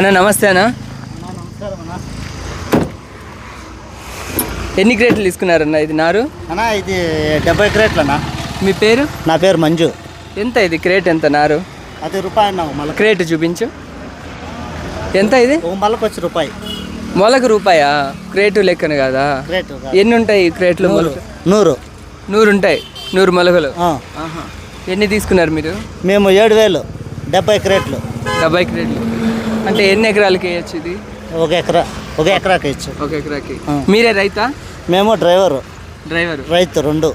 అన్న నమస్తే అన్న. ఎన్ని క్రేట్లు తీసుకున్నారన్న ఇది నారు? అన్నా ఇది డెబ్బై క్రేట్లనా మీ పేరు? నా పేరు మంజు. ఎంత ఇది క్రేట్ ఎంత నారు? అది రూపాయి అన్నావు మళ్ళీ క్రేట్ చూపించు. ఎంత ఇది? ఓ మళ్ళకి వచ్చి రూపాయి. మొలకు రూపాయా? క్రేటు లెక్కన కదా? క్రేట్ ఎన్ని ఉంటాయి ఈ క్రేట్లు మొలక? నూరు. నూరు ఉంటాయి నూరు మొలకలు. ఆ. ఆహా. ఎన్ని తీసుకున్నారు మీరు? మేము ఏడు వేలు డెబ్బై క్రేట్లు. డెబ్బై క్రేట్లు. అంటే ఎన్ని ఎకరాలకి వేయచ్చు ఇది? ఒక ఎకరా ఒక ఎకరాకి ఇచ్చు ఒక ఎకరాకి. మీరే రైతా? మేము డ్రైవరు. డ్రైవర్. రైతు రెండు.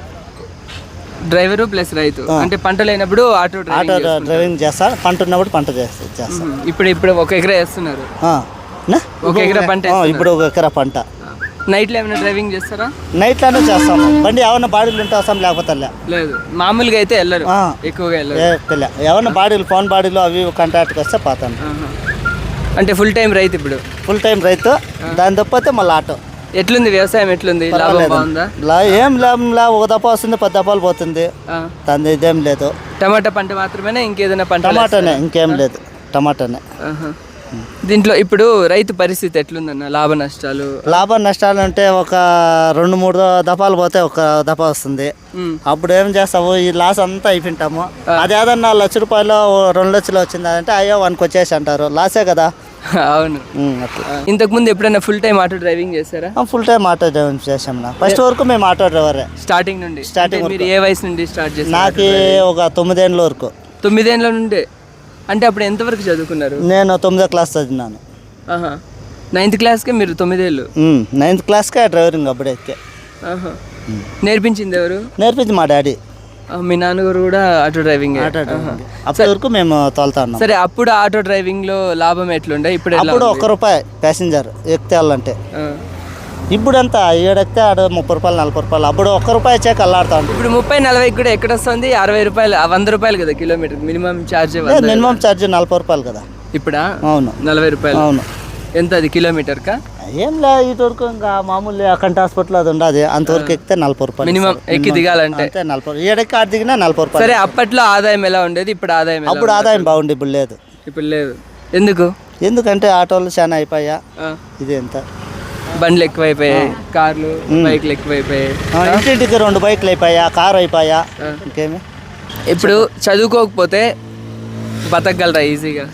డ్రైవరు ప్లస్ రైతు. అంటే పంట లేనప్పుడు ఆటో ఆటో డ్రైవింగ్ చేస్తా పంట ఉన్నప్పుడు పంట చేస్తా. ఇప్పుడు ఇప్పుడు ఒక ఎకరా వేస్తున్నారు. ఆ. నా? ఒక ఎకరా పంట ఆ, వేస్తున్నారు. ఇప్పుడు ఒక ఎకరా పంట. నైట్లో ఏమైనా డ్రైవింగ్ చేస్తారా? నైట్లోనే చేస్తాము బండి ఏమన్నా బాడీలు ఉంటే వస్తాం లేకపోతే లే. లేదు. మామూలుగా అయితే వెళ్ళరు. ఆ. ఎక్కువగా వెళ్ళరు. ఏ ఏమన్నా బాడీలు ఫోన్ బాడీలు అవి ఇవి కాంటాక్ట్కి వస్తే పోతాను. ఆహా. అంటే ఫుల్ టైం రైతు ఇప్పుడు? ఫుల్ టైం రైతు దాని తప్పితే మళ్ళీ ఆటో. ఎట్లుంది వ్యవసాయం ఎట్లుంది? లాభం. బాగుందా? ఏం లాభం లా ఒక దప్ప వస్తుంది పది దప్పాలు పోతుంది. దాని ఇదేం లేదు. టమాటా పంట మాత్రమేనా ఇంకేదైనా పంట టమాటానే ఇంకేం లేదు. టమాటానే. దీంట్లో ఇప్పుడు రైతు పరిస్థితి ఎట్లుందన్న? లాభ నష్టాలు? లాభ నష్టాలు అంటే ఒక రెండు మూడు దపాలు పోతే ఒక దప వస్తుంది. అప్పుడు ఏం చేస్తావు? ఈ లాస్ అంతా అయిపోయింటాము. అది ఏదన్నా లక్ష రూపాయలు రెండు లక్షలు వచ్చింది అంటే అయ్యో వానికి వచ్చేసి అంటారు. లాసే కదా. అవును. అట్లా. ఇంతకు ముందు ఎప్పుడైనా ఫుల్ టైం ఆటో డ్రైవింగ్ చేశారా? ఫుల్ టైం ఆటో డ్రైవింగ్ చేసాం ఫస్ట్ వరకు మేము ఆటో డ్రైవరే. స్టార్టింగ్ నుండి? అంటే మీరు ఏ వయసు నుండి స్టార్ట్ చేశారు నాకు ఒక తొమ్మిదేళ్ళ వరకు. తొమ్మిదేళ్ళ నుండే? అంటే అప్పుడు ఎంతవరకు చదువుకున్నారు? నేను తొమ్మిదో క్లాస్ చదివినాను. ఆహా. నైన్త్ క్లాస్కే మీరు తొమ్మిదేళ్ళు? నైన్త్ క్లాస్కే డ్రైవింగ్ అప్పుడే నేర్పించింది ఎవరు? నేర్పించి మా డాడీ. మీ నాన్నగారు కూడా ఆటో డ్రైవింగ్. అప్పటి వరకు మేము తోలుతా ఉన్నాం. సరే అప్పుడు ఆటో డ్రైవింగ్లో లాభం ఎట్లుండే? ఇప్పుడు అప్పుడు? ఒక్క రూపాయి ప్యాసింజర్ ఎక్కితే వాళ్ళంటే. ఇప్పుడు అంతా ఏడెక్కితే ఆడ ముప్పై రూపాయలు నలభై రూపాయలు అప్పుడు ఒక్క రూపాయి వచ్చాక అల్లాడుతా ఉంటాం. ఇప్పుడు ముప్పై నలభై కూడా ఎక్కడ వస్తుంది? అరవై రూపాయలు వంద రూపాయలు కదా kilometre minimum charge minimum charge నలభై రూపాయలు కదా. ఇప్పుడా? అవును. నలభై రూపాయలు. అవును. ఎంత అది కిలోమీటర్ కా ఏం లే ఇటు వరకు ఇంకా మామూలు అకంట హాస్పిటల్ అది ఉండదు. అంతవరకు ఎక్కితే నలభై రూపాయలు మినిమం. ఎక్కి దిగాలంటే. అంతే నలభై ఏడెక్కి ఆడ దిగినా నలభై రూపాయలు సరే అప్పట్లో ఆదాయం ఎలా ఉండేది? ఇప్పుడు ఆదాయం ఎలా అప్పుడు ఆదాయం బాగుంది ఇప్పుడు లేదు. ఇప్పుడు లేదు. ఎందుకు? ఎందుకంటే ఆటోలు చాలా అయిపోయా. ఇది ఎంత? బండ్లు ఎక్కువైపోయాయి కార్లు బైక్లు ఎక్కువైపోయాయి. ఇంటింటికి రెండు బైక్లు అయిపోయా కారు అయిపోయా. ఇంకేమి? ఇప్పుడు చదువుకోకపోతే బతకగలరా ఈజీగా?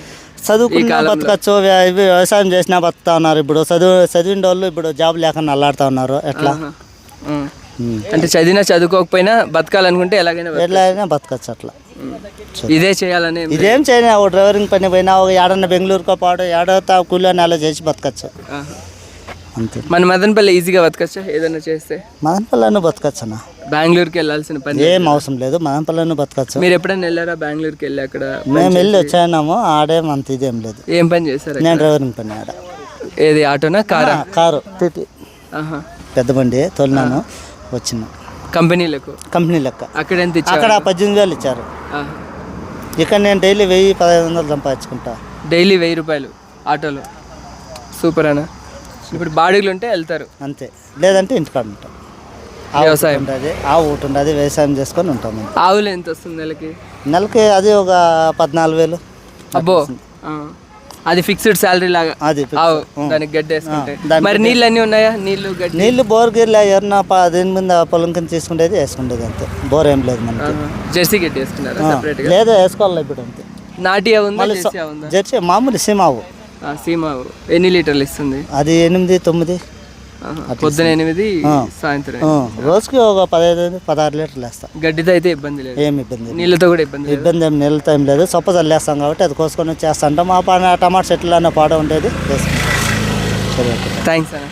చదువుకున్నా బతకచ్చు వ్యవసాయం చేసినా బతుకుతా ఉన్నారు ఇప్పుడు. చదువు చదివిన వాళ్ళు ఇప్పుడు జాబ్ లేకుండా అల్లాడుతా ఉన్నారు. ఎట్లా. అంటే చదివినా చదువుకోకపోయినా బతకాలనుకుంటే ఎలాగైనా అయినా బతకచ్చు అట్లా. ఇదే చేయాలని ఇదేం చేయనా ఓ డ్రైవరింగ్ పని పోయినా ఒక ఏడన్నా బెంగళూరుకో పాడు ఏడో తా కూలి అలా చేసి బతకచ్చు. అంతే. మన మదనపల్లి ఈజీగా బతకచ్చా? ఏదైనా చేస్తే? మదనపల్లిను బతకచ్చు అన్న బెంగళూరుకి వెళ్ళాల్సిన పని ఏం అవసరం లేదు మదనపల్లిను బతకచ్చు. మీరు ఎప్పుడైనా వెళ్ళారా బెంగళూరుకి వెళ్ళి అక్కడ మేము వెళ్ళి వచ్చానాము ఆడేం అంత ఇదేం లేదు. ఏం పని చేశారు నేను డ్రైవరింగ్ పని ఆడ. ఏది ఆటోనా కారా? కారు టీటీ. పెద్ద బండి తోలినాను వచ్చిన. కంపెనీలకు కంపెనీ లెక్క. అక్కడ ఎంత అక్కడ పద్దెనిమిది వేలు ఇచ్చారు. ఇక్కడ నేను డైలీ వెయ్యి పదహైదు వందలు సంపాదించుకుంటా. డైలీ వెయ్యి రూపాయలు ఆటోలో. సూపర్ అన్న. ఇప్పుడు బాడీలు ఉంటే వెళ్తారు. అంతే. లేదంటే ఇంటికాడ ఉంటాం. వ్యవసాయం. ఉంటుంది. ఆవు ఒకటి ఉంటుంది. వ్యవసాయం చేసుకొని ఉంటాం. ఆవులు ఎంత వస్తుంది నెలకి? నెలకి అది ఒక పద్నాలుగు వేలు. అబ్బో. అది ఫిక్స్డ్ శాలరీ లాగా. అది దానికి గడ్డి వేసుకుంటే. మరి నీళ్ళు అన్నీ ఉన్నాయా? నీళ్ళు గడ్డి? నీళ్ళు బోర్ గిర్లు ఎవరన్నా దీని మీద పొలం కింద తీసుకునేది వేసుకునేది అంతే. బోర్ ఏం లేదు మనకి. జెర్సీ గడ్డి వేసుకున్నారా లేదా వేసుకోవాలి ఇప్పుడు అంతే. ఉందా జెర్సీ మామూలు సీమావు. ఆ, సీమ ఆవు. ఎన్ని లీటర్లు ఇస్తుంది? అది ఎనిమిది తొమ్మిది. పొద్దున ఎనిమిది. సాయంత్రం రోజుకి ఒక పదహైదు పదహారు లీటర్లు వేస్తా. గడ్డితో అయితే ఇబ్బంది లేదు. ఏమి ఇబ్బంది. నీళ్ళతో కూడా ఇబ్బంది ఇబ్బంది ఏం నెలతో ఏం లేదు. సొప్ప చల్లేస్తాం కాబట్టి అది కోసుకొని వచ్చేస్తాంటాం మా టమాటా చెట్లు అన్న పాడ ఉండేది థ్యాంక్స్ అన్న.